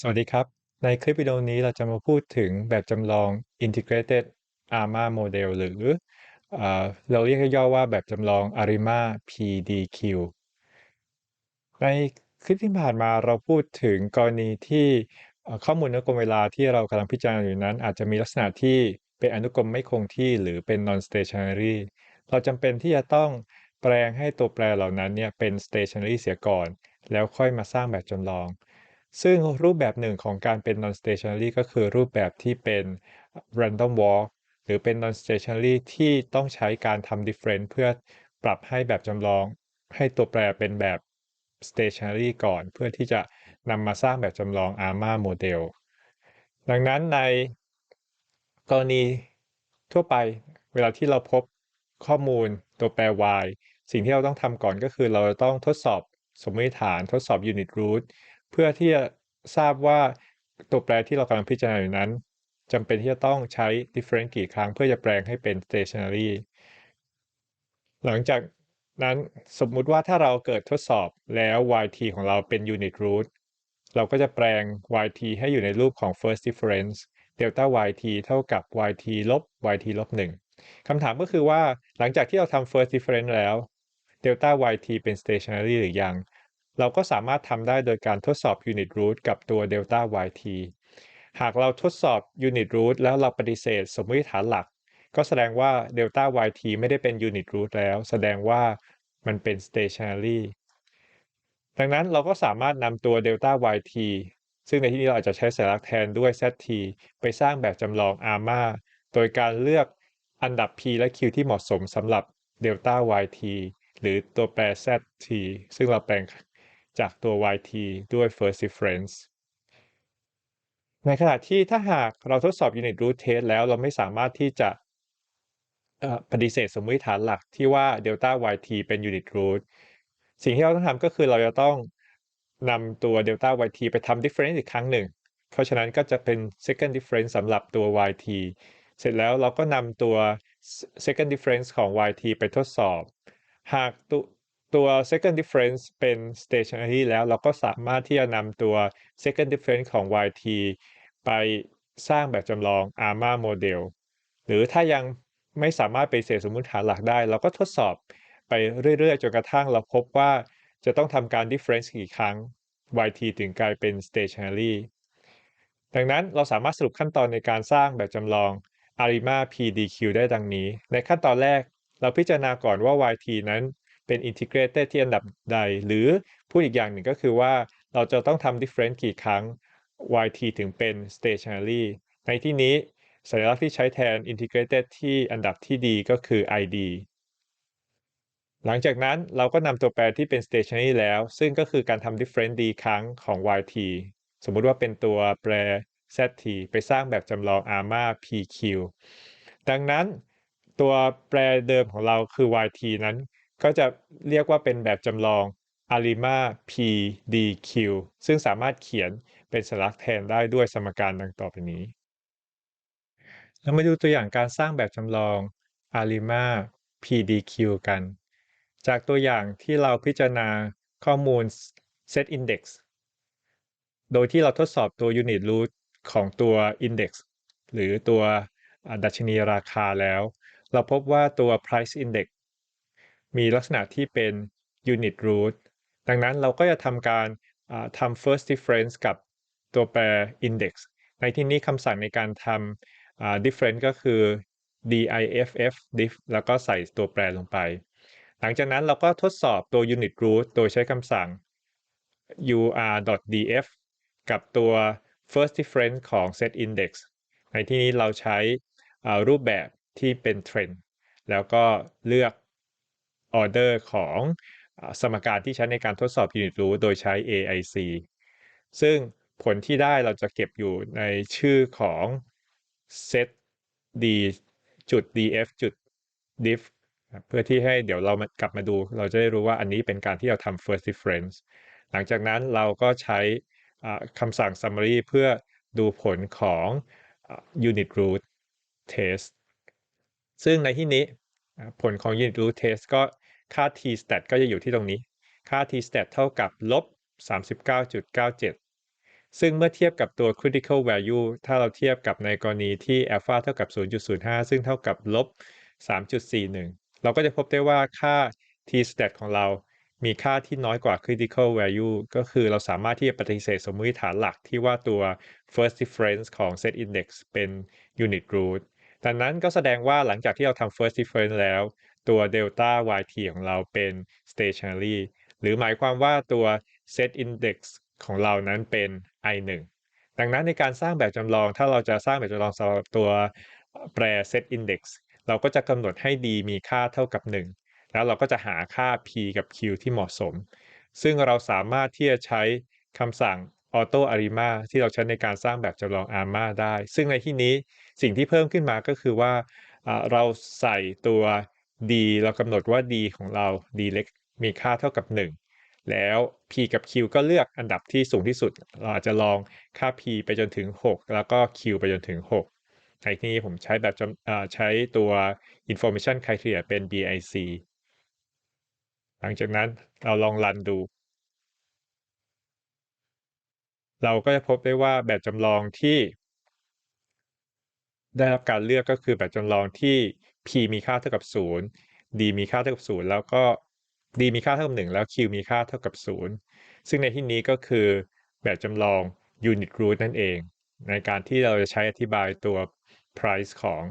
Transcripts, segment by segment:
สวัสดีครับ ในคลิปวิดีโอนี้เราจะมาพูดถึงแบบจำลอง Integrated ARMA Model หรือเอเราเรียกย่อว่าแบบจำลอง ARIMA PDQ ในคลิปที่ผ่านมาเราพูดถึงกรณีที่ข้อมูลอนุกรมเวลาที่เรากำลังพิจารณาอยู่นั้น อาจจะมีลักษณะที่เป็นอนุกรมไม่คงที่หรือเป็น non stationary เราจำเป็นที่จะต้องแปลงให้ตัวแปรเหล่านั้นเนี่ยเป็น stationary เสียก่อน แล้วค่อยมาสร้างแบบจำลอง ซึ่งรูปแบบหนึ่งของการเป็น non stationary ก็คือรูปแบบที่เป็น random walk หรือเป็น non stationary ที่ต้องใช้การทำ difference เพื่อปรับให้แบบจำลองให้ตัวแปรเป็นแบบ stationary ก่อน เพื่อที่จะนำมาสร้างแบบจำลอง ARMA model ดังนั้นในกรณีทั่วไปเวลาที่เราพบข้อมูลตัวแปร y สิ่งที่เราต้องทำก่อนก็คือเราต้องทดสอบสมมติฐานทดสอบ unit root เพื่อที่จะทราบว่าตัวแปรที่เรากำลังพิจารณาอยู่นั้นจำเป็นที่จะต้องใช้ difference กี่ครั้งเพื่อจะแปลงให้เป็น stationary หลังจากนั้นสมมุติว่าถ้าเราเกิดทดสอบแล้ว yt ของเราเป็น unit root เราก็จะแปลง yt ให้อยู่ในรูปของ first difference delta yt เท่ากับ yt ลบ yt ลบ1คำถามก็คือว่าหลังจากที่เราทำ first difference แล้ว delta yt เป็น stationary หรือยัง เราก็สามารถทำได้โดยการทดสอบ unit root กับตัว delta yt หากเราทดสอบ unit root แล้วเราปฏิเสธสมมติฐานหลัก ก็แสดงว่า delta yt ไม่ได้เป็น unit root แล้ว แสดงว่ามันเป็น stationary ดังนั้นเราก็สามารถนำตัว delta yt ซึ่งในที่นี้เราอาจจะใช้สัญลักษณ์แทนด้วย zt ไปสร้างแบบจำลอง ARMA โดยการเลือกอันดับ p และ q ที่เหมาะสมสำหรับ delta yt หรือตัวแปร zt ซึ่งเราแปลง จากตัว yt ด้วย first difference ในขณะที่ถ้าหากเราทดสอบ unit root test แล้วเราไม่สามารถที่จะปฏิเสธสมมติฐานหลักที่ว่า delta yt เป็น unit root สิ่งที่เราต้องทำก็คือเราจะต้องนำตัว delta yt ไปทำ difference อีกครั้งหนึ่ง เพราะฉะนั้นก็จะเป็น second difference สำหรับตัว yt เสร็จแล้วเราก็นำตัว second difference ของ yt ไปทดสอบ หาก ตัว second difference เป็น stationary แล้วเราก็สามารถที่จะนำตัว second difference ของ yt ไปสร้างแบบจำลอง ARMA model หรือถ้ายังไม่สามารถไปเสธสมมติฐานหลักได้ เราก็ทดสอบไปเรื่อย ๆ จนกระทั่งเราพบว่าจะต้องทำการ difference กี่ครั้ง yt ถึงกลายเป็น stationary ดังนั้นเราสามารถสรุปขั้นตอนในการสร้างแบบจำลอง ARIMA PDQ ได้ดังนี้ ในขั้นตอนแรกเราพิจารณาก่อนว่า yt นั้น เป็น integrated ที่อันดับใด หรือพูดอีกอย่างหนึ่งก็คือว่าเราจะต้องทำ difference กี่ครั้ง yt ถึงเป็น stationary ในที่นี้สัญลักษณ์ที่ใช้แทน integrated ที่อันดับที่ดีก็คือ id หลังจากนั้นเราก็นำตัวแปรที่เป็น stationary แล้ว ซึ่งก็คือการทำ difference d ครั้งของ yt สมมุติว่าเป็นตัวแปร zt ไปสร้างแบบจำลอง ARMA pq ดังนั้นตัวแปรเดิมของเราคือ yt นั้น ก็จะเรียกว่าเป็นแบบจำลอง ARIMA PDQ ซึ่งสามารถเขียนเป็นสลักแทนได้ด้วยสมการดังต่อไปนี้ เรามาดูตัวอย่างการสร้างแบบจำลอง ARIMA PDQ กัน จากตัวอย่างที่เราพิจารณาข้อมูล set index โดยที่เราทดสอบตัว unit root ของตัว index หรือตัวดัชนีราคาแล้ว เราพบว่าตัว price index มีลักษณะที่เป็น unit root ดังนั้นเราก็จะทำการทำ first difference กับตัวแปร index ในที่นี้คำสั่งในการทำ difference ก็คือ diff diff แล้วก็ใส่ตัวแปรลงไป หลังจากนั้นเราก็ทดสอบตัว unit root โดยใช้คำสั่ง ur.df กับตัว first difference ของ set index ในที่นี้เราใช้รูปแบบที่เป็น trend แล้วก็เลือก order ของสมการที่ใช้ในการทดสอบ unit root โดยใช้ AIC ซึ่งผลที่ได้เราจะเก็บอยู่ในชื่อของ set d จุด df จุด diff เพื่อที่ให้เดี๋ยวเรากลับมาดู เราจะได้รู้ว่าอันนี้เป็นการที่เราทำ first difference หลังจากนั้นเราก็ใช้คำสั่ง summary เพื่อดูผลของ unit root test ซึ่งในที่นี้ ผลของ unit root test ก็ค่า t stat ก็จะอยู่ที่ตรงนี้ ค่า t stat เท่ากับลบ39.97 ซึ่งเมื่อเทียบกับตัว critical value ถ้าเราเทียบกับในกรณีที่ alpha เท่ากับ 0.05 ซึ่งเท่ากับลบ 3.41 เราก็จะพบได้ว่าค่า t stat ของเรามีค่าที่น้อยกว่า critical value ก็คือเราสามารถที่จะปฏิเสธสมมติฐานหลักที่ว่าตัว first difference ของ set index เป็น unit root ดังนั้นก็แสดงว่าหลังจากที่เราทำ first difference แล้ว ตัว delta yt ของเราเป็น stationary หรือหมายความว่าตัว set index ของเรานั้นเป็น i1 ดังนั้นในการสร้างแบบจำลองถ้าเราจะสร้างแบบจำลองสำหรับตัวแปร set index เราก็จะกำหนดให้ d มีค่าเท่ากับ 1 แล้วเราก็จะหาค่า p กับ q ที่เหมาะสม ซึ่งเราสามารถที่จะใช้คำสั่ง auto arima ที่เราใช้ในการสร้างแบบจำลอง arma ได้ ซึ่งในที่นี้สิ่งที่เพิ่มขึ้นมาก็คือว่าเราใส่ตัว d เรากำหนดว่า d ของเรา d เล็กมีค่าเท่ากับ 1 แล้ว p กับ q ก็เลือกอันดับที่สูงที่สุด เราอาจจะลองค่า p ไปจนถึง 6 แล้วก็ q ไปจนถึง 6 ในที่นี้ผมใช้แบบใช้ตัว information criteria เป็น BIC หลังจากนั้นเราลองรันดู เราก็จะพบได้ว่าแบบจำลองที่ได้รับการเลือกก็คือแบบจำลองที่ p มีค่าเท่ากับ 0 d มีค่าเท่ากับ 0 แล้วก็ d มีค่าเท่ากับ 1 แล้ว q มีค่าเท่ากับ 0 ซึ่งในที่นี้ก็คือแบบจำลอง unit root นั่นเอง ในการที่เราจะใช้อธิบายตัว price ของ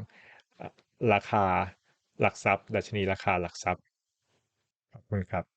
ราคาหลักทรัพย์ ดัชนีราคาหลักทรัพย์ ขอบคุณครับ